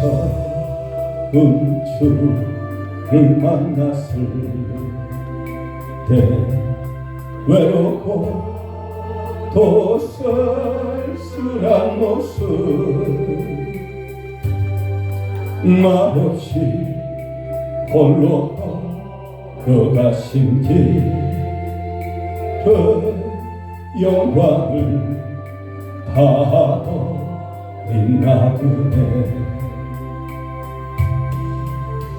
처음 주를 만났을 때 외롭고 또 쓸쓸한 모습 말없이 홀로 걸어가신 길그 영광을 다 버린나 보네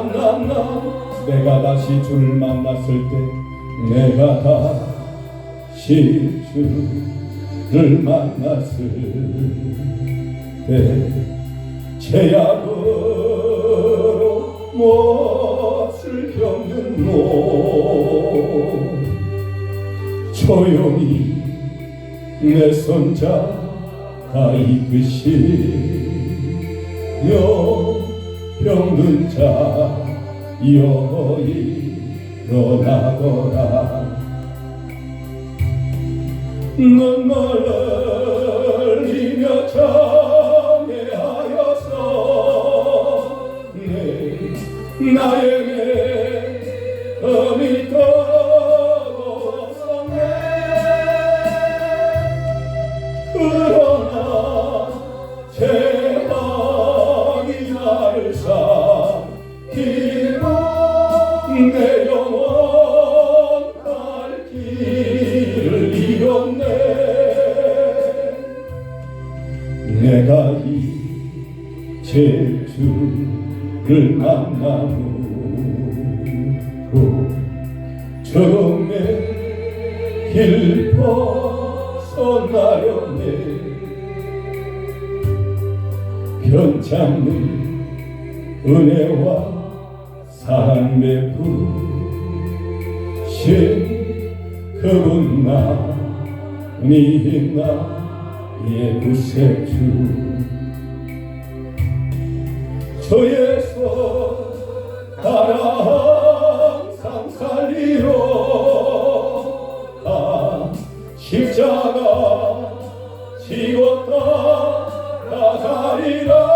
만났나. 내가 다시 주를 만났을 때 내가 다시 주를 만났을 때 제약으로 몹을 겪는 몸 조용히 내 손잡아 이끄시며 병든 자 여기 일어나거라. 눈물 흘 정의 길 벗어나려네. 변찮는 은혜와 사랑 베푸신 그분만이 나의 구세주. 저의 지고 따라가리라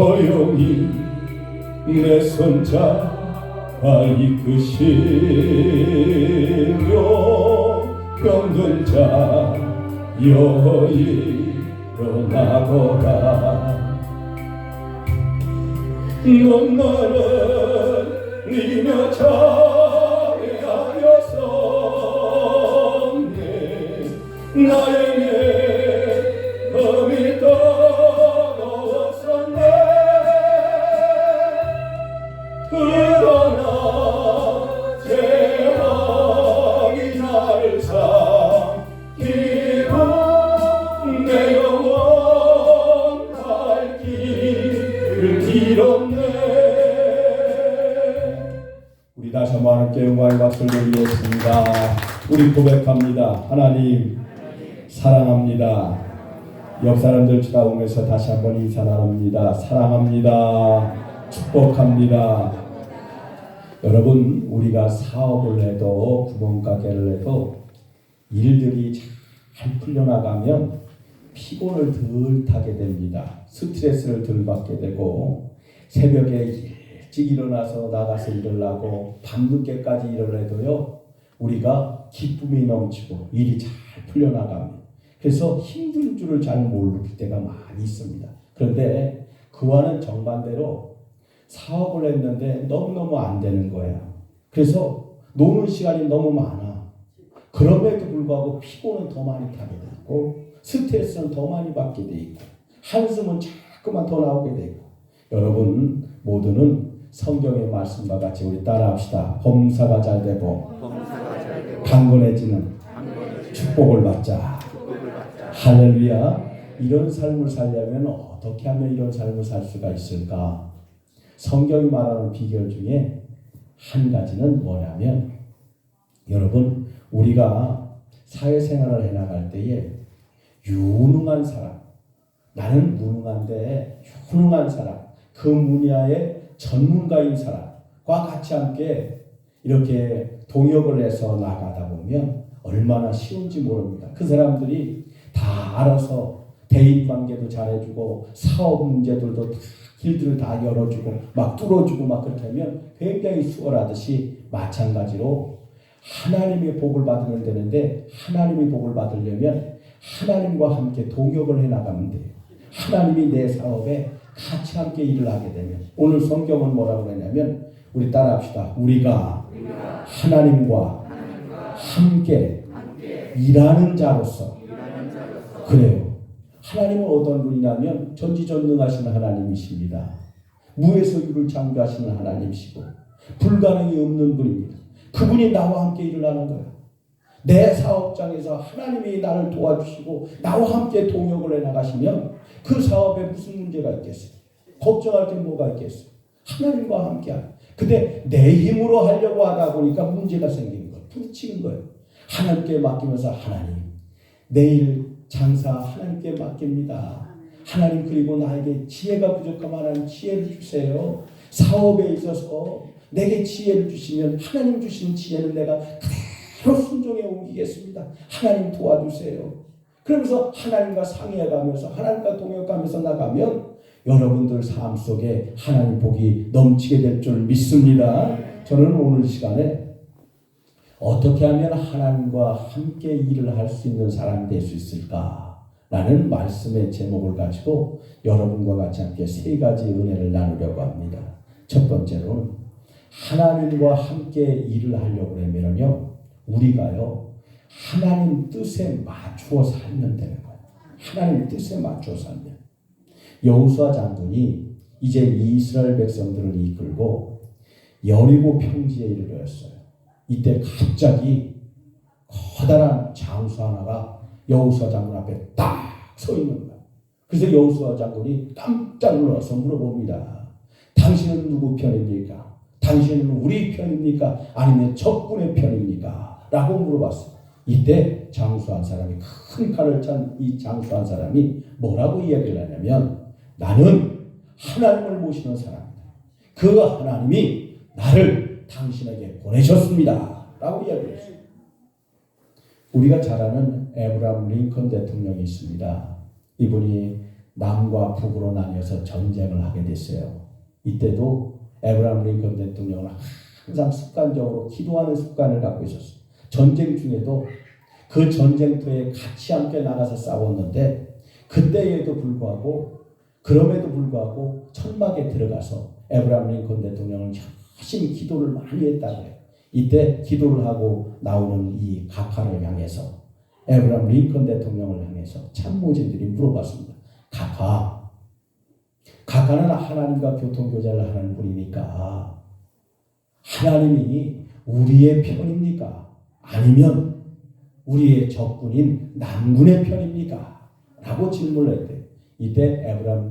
조용히 내 손잡아 이끄시며 병든 자 여기 일어나거라. 눈물을 흘리며 정해하여서 나에 드리겠습니다. 우리 고백합니다. 하나님 사랑합니다. 옆 사람들 쳐다보면서 다시 한번 인사 나눕니다. 사랑합니다. 축복합니다. 여러분 우리가 사업을 해도 구멍가게를 해도 일들이 잘 풀려나가면 피곤을 덜 타게 됩니다. 스트레스를 덜 받게 되고 새벽에 일찍 일어나서 나가서 일을 하고 밤늦게까지 일을 해도요 우리가 기쁨이 넘치고 일이 잘 풀려나가면 그래서 힘든 줄을 잘 모를 때가 많이 있습니다. 그런데 그와는 정반대로 사업을 했는데 너무너무 안 되는 거야. 그래서 노는 시간이 너무 많아. 그럼에도 불구하고 피곤은 더 많이 타게 되고 스트레스는 더 많이 받게 돼 있고 한숨은 자꾸만 더 나오게 되고 여러분 모두는 성경의 말씀과 같이 우리 따라합시다. 범사가 잘 되고 강건해지는 축복을 받자. 할렐루야. 이런 삶을 살려면 어떻게 하면 이런 삶을 살 수가 있을까? 성경이 말하는 비결 중에 한 가지는 뭐냐면 여러분 우리가 사회생활을 해나갈 때에 유능한 사람 나는 무능한데 유능한 사람 그 분야의 전문가인 사람과 같이 함께 이렇게 동역을 해서 나가다 보면 얼마나 쉬운지 모릅니다. 그 사람들이 다 알아서 대인 관계도 잘해주고 사업 문제들도 다 길들을 다 열어주고 막 뚫어주고 막 그렇게 하면 굉장히 수월하듯이 마찬가지로 하나님의 복을 받으면 되는데 하나님의 복을 받으려면 하나님과 함께 동역을 해 나가면 돼요. 하나님이 내 사업에 같이 함께 일을 하게 되면 오늘 성경은 뭐라고 그러냐면 우리 따라합시다. 우리가 하나님과 함께 일하는 자로서 그래요. 하나님은 어떤 분이냐면 전지전능하신 하나님이십니다. 무에서 유를 창조하시는 하나님이시고 불가능이 없는 분입니다. 그분이 나와 함께 일을 하는 거예요. 내 사업장에서 하나님이 나를 도와주시고 나와 함께 동역을 해 나가시면 그 사업에 무슨 문제가 있겠어요? 걱정할 게 뭐가 있겠어요? 하나님과 함께 하는. 근데 내 힘으로 하려고 하다 보니까 문제가 생기는 거예요. 부딪히는 거예요. 하나님께 맡기면서 하나님 내일 장사 하나님께 맡깁니다. 하나님 그리고 나에게 지혜가 부족하면 하나님 지혜를 주세요. 사업에 있어서 내게 지혜를 주시면 하나님 주신 지혜는 내가 그대로 순종에 옮기겠습니다. 하나님 도와주세요. 그러면서 하나님과 상의해가면서 하나님과 동역하면서 나가면 여러분들 삶 속에 하나님 복이 넘치게 될 줄 믿습니다. 저는 오늘 시간에 어떻게 하면 하나님과 함께 일을 할 수 있는 사람이 될 수 있을까? 라는 말씀의 제목을 가지고 여러분과 같이 함께 세 가지 은혜를 나누려고 합니다. 첫 번째로는 하나님과 함께 일을 하려고 하면요, 우리가요, 하나님 뜻에 맞추어 살면 되는 거예요. 하나님 뜻에 맞추어 살면. 여호수아 장군이 이제 이스라엘 백성들을 이끌고 여리고 평지에 이르렀어요. 이때 갑자기 커다란 장수 하나가 여호수아 장군 앞에 딱 서 있는 거야. 그래서 여호수아 장군이 깜짝 놀라서 물어봅니다. 당신은 누구 편입니까? 당신은 우리 편입니까? 아니면 적군의 편입니까? 라고 물어봤어요. 이때 장수한 사람이 큰 칼을 찬 이 장수한 사람이 뭐라고 이야기를 하냐면 나는 하나님을 모시는 사람이다. 그 하나님이 나를 당신에게 보내셨습니다. 라고 이야기했어요. 우리가 잘 아는 에브라임 링컨 대통령이 있습니다. 이분이 남과 북으로 나뉘어서 전쟁을 하게 됐어요. 이때도 에브라임 링컨 대통령은 항상 습관적으로 기도하는 습관을 갖고 있었어요. 전쟁 중에도 그 전쟁터에 같이 함께 나가서 싸웠는데 그때에도 불구하고 그럼에도 불구하고 천막에 들어가서 에브라임 링컨 대통령은 열심히 기도를 많이 했다고 해요. 이때 기도를 하고 나오는 이 각하를 향해서 에브라임 링컨 대통령을 향해서 참모진들이 물어봤습니다. 각하, 각하는 하나님과 교통교제를 하는 분이니까 하나님이 우리의 편입니까? 아니면 우리의 적군인 남군의 편입니까? 라고 질문을 했대요. 이때 에브라임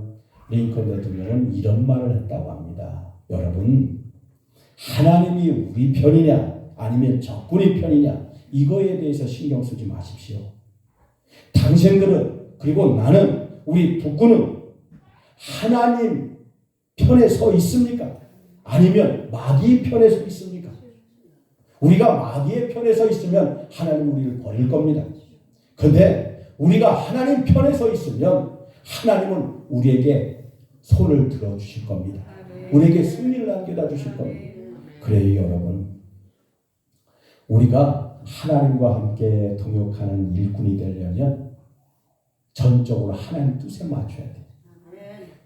링컨 대통령은 이런 말을 했다고 합니다. 여러분, 하나님이 우리 편이냐 아니면 적군의 편이냐 이거에 대해서 신경 쓰지 마십시오. 당신들은 그리고 나는 우리 북군은 하나님 편에 서 있습니까? 아니면 마귀 편에 서 있습니까? 우리가 마귀의 편에 서 있으면 하나님 우리를 버릴 겁니다. 근데 우리가 하나님 편에 서 있으면 하나님은 우리에게 손을 들어 주실 겁니다. 우리에게 승리를 안겨다 주실 겁니다. 그래요, 여러분. 우리가 하나님과 함께 동역하는 일꾼이 되려면 전적으로 하나님 뜻에 맞춰야 돼.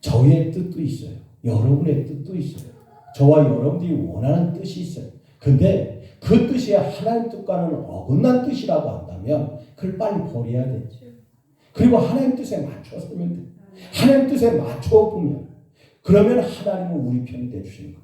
저의 뜻도 있어요. 여러분의 뜻도 있어요. 저와 여러분들이 원하는 뜻이 있어요. 근데 그 뜻이 하나님 뜻과는 어긋난 뜻이라고 한다면 그걸 빨리 버려야 되죠. 그리고 하나님 뜻에 맞춰 서면 돼. 하나님 뜻에 맞춰 보면 그러면 하나님은 우리 편이 돼 주시는 거예요.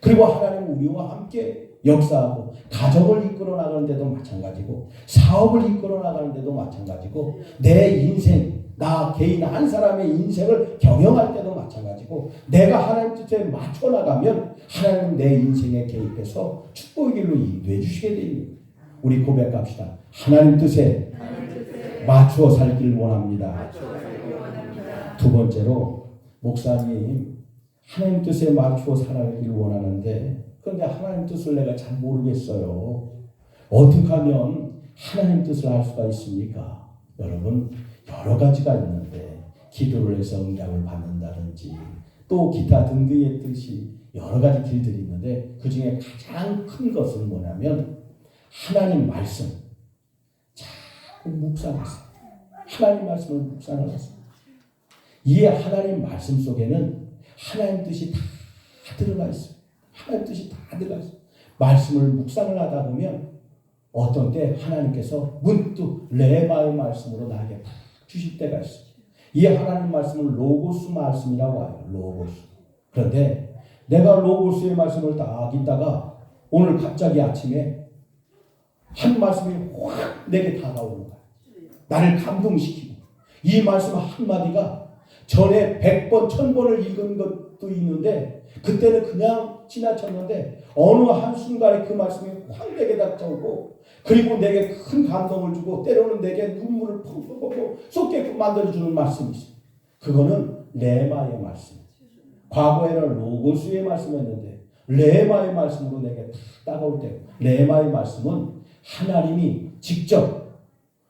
그리고 하나님은 우리와 함께 역사하고 가정을 이끌어 나가는데도 마찬가지고 사업을 이끌어 나가는데도 마찬가지고 내 인생 나 개인 한 사람의 인생을 경영할 때도 마찬가지고 내가 하나님 뜻에 맞춰 나가면 하나님 내 인생에 개입해서 축복의 길로 인도해 주시게 됩니다. 우리 고백합시다. 하나님 뜻에 맞추어 살길 원합니다. 두 번째로 목사님 하나님 뜻에 맞추어 살아가길 원하는데 그런데 하나님 뜻을 내가 잘 모르겠어요. 어떻게 하면 하나님 뜻을 알 수가 있습니까? 여러분 여러 가지가 있는데 기도를 해서 응답을 받는다든지 또 기타 등등의 뜻이 여러 가지 길들이 있는데 그 중에 가장 큰 것은 뭐냐면 하나님 말씀 자꾸 묵상하세요. 하나님 말씀을 묵상하세요. 이 하나님 말씀 속에는 하나님 뜻이 다 들어가 있어요. 하나님 뜻이 다 들어가 있어요. 말씀을 묵상을 하다 보면 어떤 때 하나님께서 문득 레마의 말씀으로 나에게 딱 주실 때가 있어요. 이 하나님 말씀은 로고스 말씀이라고 해요. 로고스. 그런데 내가 로고스의 말씀을 딱 읽다가 오늘 갑자기 아침에 한 말씀이 확 내게 다가오는 거야. 나를 감동시키고 이 말씀 한마디가 전에 100번, 1000번을 읽은 것도 있는데 그때는 그냥 지나쳤는데 어느 한순간에 그 말씀이 확 내게 닥쳐오고 그리고 내게 큰 감동을 주고 때로는 내게 눈물을 펑펑 펑펑 쏟게끔 만들어주는 말씀이 있어요. 그거는 레마의 말씀. 과거에는 로고스의 말씀이었는데 레마의 말씀으로 내게 탁 다가올 때 레마의 말씀은 하나님이 직접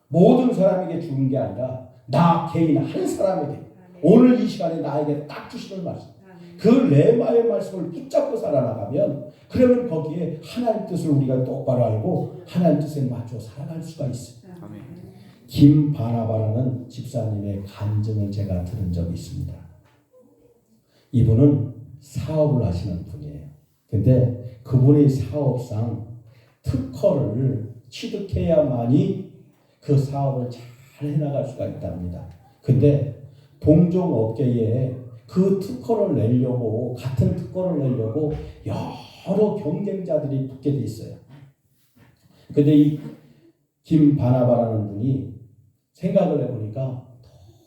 모든 사람에게 주는 게 아니라 나 개인 한 사람에게 오늘 이 시간에 나에게 딱 주시는 말씀. 그 레마의 말씀을 붙잡고 살아나가면 그러면 거기에 하나님 뜻을 우리가 똑바로 알고 하나님 뜻에 맞춰 살아갈 수가 있어요. 아멘. 김바나바라는 집사님의 간증을 제가 들은 적이 있습니다. 이분은 사업을 하시는 분이에요. 근데 그분의 사업상 특허를 취득해야만이 그 사업을 잘 해나갈 수가 있답니다. 근데 동종 업계에 그 특허를 내려고 같은 특허를 내려고 여러 경쟁자들이 붙게 돼 있어요. 근데 이 김바나바라는 분이 생각을 해보니까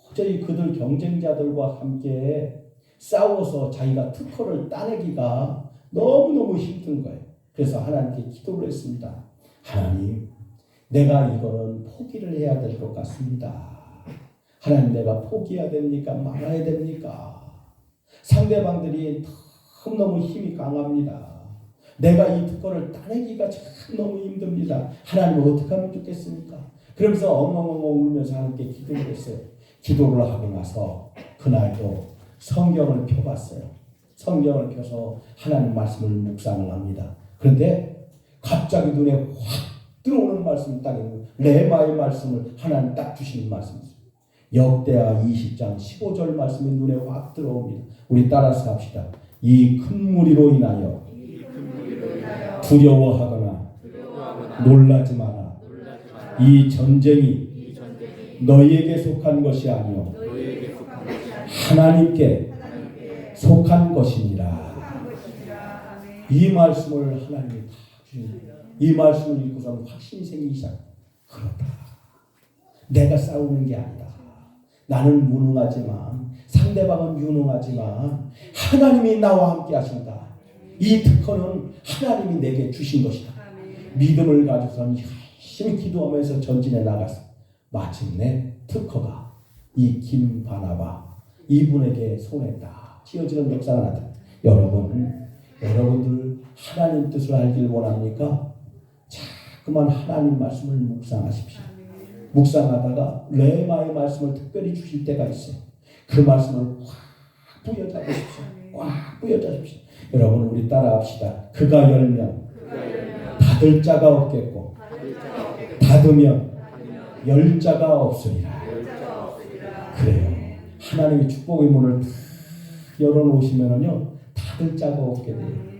도저히 그들 경쟁자들과 함께 싸워서 자기가 특허를 따내기가 너무너무 힘든 거예요. 그래서 하나님께 기도를 했습니다. 하나님, 내가 이거는 포기를 해야 될 것 같습니다. 하나님, 내가 포기해야 됩니까? 말아야 됩니까? 상대방들이 너무너무 힘이 강합니다. 내가 이 특허를 따내기가 참 너무 힘듭니다. 하나님 어떻게 하면 좋겠습니까? 그러면서 엉엉엉엉 울면서 하나님께 기도를 했어요. 기도를 하고 나서 그날도 성경을 펴봤어요. 성경을 펴서 하나님 말씀을 묵상을 합니다. 그런데 갑자기 눈에 확 들어오는 말씀이 딱 레마의 말씀을 하나님 딱 주시는 말씀이었어요. 역대하 20장 15절 말씀이 눈에 확 들어옵니다. 우리 따라서 합시다. 이 큰 무리로 인하여 두려워하거나 놀라지 마라. 이 전쟁이 너희에게 속한 것이 아니요 하나님께 속한 것이니라. 이 말씀을 하나님이 다 거예요. 이 말씀을 읽고서는 확신이 생기기 시작. 그렇다. 내가 싸우는 게 아니다. 나는 무능하지만 상대방은 유능하지만 하나님이 나와 함께 하신다. 이 특허는 하나님이 내게 주신 것이다. 믿음을 가지고서는 열심히 기도하면서 전진해 나갔어. 마침내 특허가 이 김바나바 이분에게 손에 딱 쥐어지는 역사가 나타. 여러분, 여러분들 하나님 뜻을 알길 원합니까? 자꾸만 하나님 말씀을 묵상하십시오. 묵상하다가 레마의 말씀을 특별히 주실 때가 있어요. 그 말씀을 확 부여잡으십시오. 꽉 부여잡으십시오. 여러분 우리 따라합시다. 그가 열면 닫을 자가 없겠고 닫으면 열 자가 없으리라. 하나님의 축복의 문을 다 열어놓으시면은요 다들 자가 없게 돼요.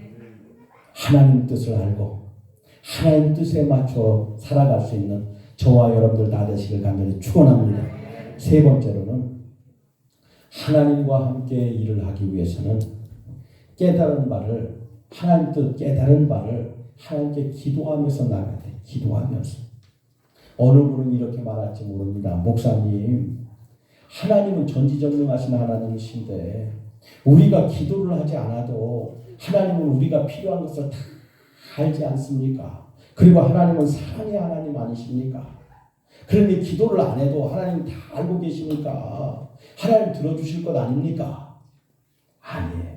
하나님 뜻을 알고 하나님 뜻에 맞춰 살아갈 수 있는 저와 여러분들 다 되시길 간절히 축원합니다. 세 번째로는 하나님과 함께 일을 하기 위해서는 깨달은 바를 하나님 뜻 깨달은 바를 하나님께 기도하면서 나가야 돼. 기도하면서 어느 분은 이렇게 말할지 모릅니다. 목사님 하나님은 전지전능하신 하나님이신데 우리가 기도를 하지 않아도 하나님은 우리가 필요한 것을 다 알지 않습니까? 그리고 하나님은 사랑의 하나님 아니십니까? 그런데 기도를 안 해도 하나님 다 알고 계시니까 하나님 들어주실 것 아닙니까? 아니에요.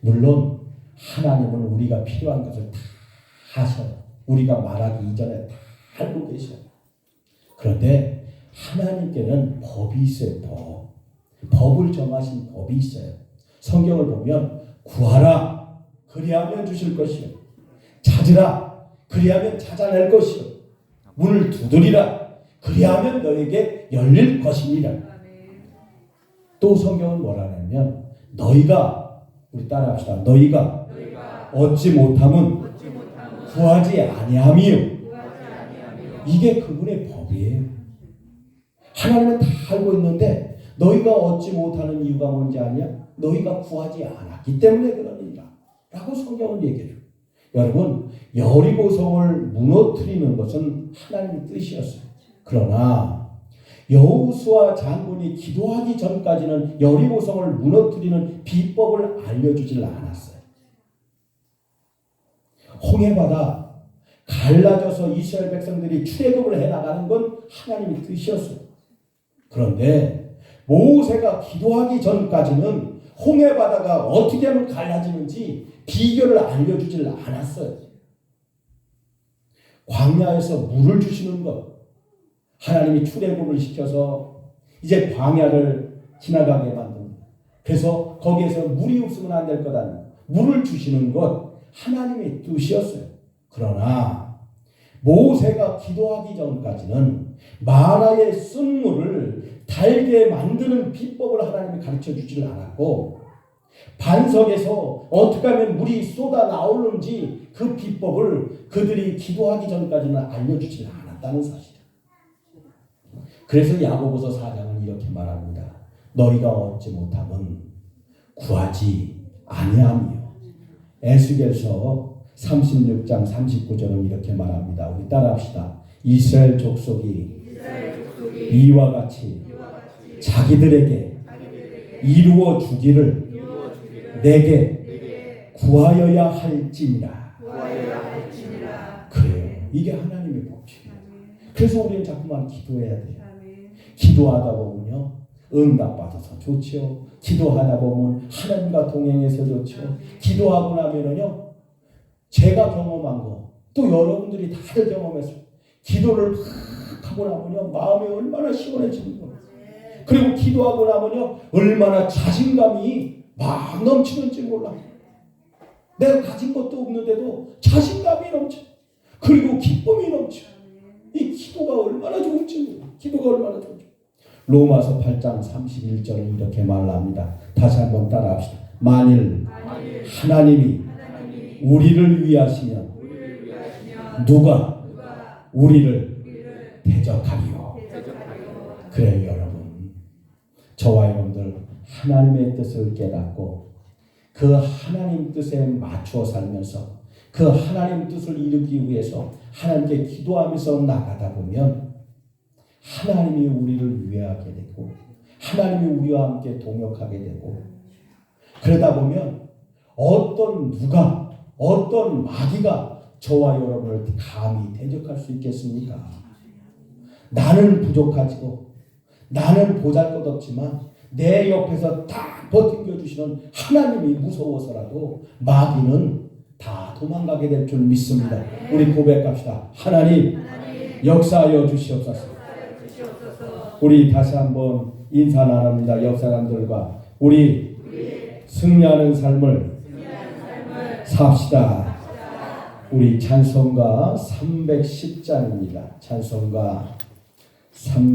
물론 하나님은 우리가 필요한 것을 다 하셔. 우리가 말하기 이전에 다 알고 계셔. 그런데 하나님께는 법이 있어요. 법. 법을 정하신 법이 있어요. 성경을 보면 구하라 그리하면 주실 것이요 찾으라. 그리하면 찾아낼 것이요. 문을 두드리라. 그리하면 너에게 열릴 것이니라 또 성경은 뭐라냐면 너희가 우리 따라합시다. 너희가 얻지 못함은 구하지 아니함이요. 이게 그분의 법이에요. 하나님은 다 알고 있는데 너희가 얻지 못하는 이유가 뭔지 아냐? 너희가 구하지 않았기 때문에 그러니라. 라고 성경은 얘기해요. 여러분, 여리고성을 무너뜨리는 것은 하나님의 뜻이었어요. 그러나 여호수아 장군이 기도하기 전까지는 여리고성을 무너뜨리는 비법을 알려주질 않았어요. 홍해바다 갈라져서 이스라엘 백성들이 출애굽을 해 나가는 건 하나님의 뜻이었어요. 그런데 모세가 기도하기 전까지는 홍해 바다가 어떻게 하면 갈라지는지 비결을 알려주질 않았어요. 광야에서 물을 주시는 것, 하나님이 출애굽을 시켜서 이제 광야를 지나가게 만든. 그래서 거기에서 물이 없으면 안 될 거다. 물을 주시는 것 하나님의 뜻이었어요. 그러나 모세가 기도하기 전까지는 마라의 쓴물을 달게 만드는 비법을 하나님이 가르쳐 주지를 않았고 반석에서 어떻게 하면 물이 쏟아 나오는지 그 비법을 그들이 기도하기 전까지는 알려주지 않았다는 사실이에요. 그래서 야고보서 4장은 이렇게 말합니다. 너희가 얻지 못함은 구하지 아니함이요. 에스겔서 36장 39절은 이렇게 말합니다. 우리 따라합시다. 이스라엘 족속이 이와 같이 자기들에게 이루어 주기를 내게 구하여야 할지니라. 그래요. 이게 하나님의 법칙이에요. 그래서 우리는 자꾸만 기도해야 돼요. 기도하다 보면요. 응답받아서 좋지요. 기도하다 보면 하나님과 동행해서 좋죠. 기도하고 나면은요. 제가 경험한 거, 또 여러분들이 다들 경험했어요. 기도를 막 하고 나면요. 마음이 얼마나 시원해지는 거예요. 그리고 기도하고 나면요. 얼마나 자신감이 막 넘치는지 몰라. 내가 가진 것도 없는데도 자신감이 넘쳐. 그리고 기쁨이 넘쳐. 이 기도가 얼마나 좋은지. 기도가 얼마나 좋은지. 로마서 8장 31절은 이렇게 말합니다. 다시 한번 따라합시다. 만일 하나님이 우리를 위하시면 누가 우리를 대적하리요. 그래요, 여러분. 저와 여러분들 하나님의 뜻을 깨닫고 그 하나님 뜻에 맞추어 살면서 그 하나님 뜻을 이루기 위해서 하나님께 기도하면서 나가다 보면 하나님이 우리를 위하게 되고 하나님이 우리와 함께 동역하게 되고 그러다 보면 어떤 누가 어떤 마귀가 저와 여러분을 감히 대적할 수 있겠습니까? 나는 부족하지고 나는 보잘것없지만 내 옆에서 딱 버티겨 주시는 하나님이 무서워서라도 마귀는 다 도망가게 될 줄 믿습니다. 우리 고백합시다. 하나님 역사하여 주시옵소서. 우리 다시 한번 인사 나눕니다. 옆 사람들과 우리 승리하는 삶을 삽시다. 우리 찬송가 310장입니다. 찬송가 3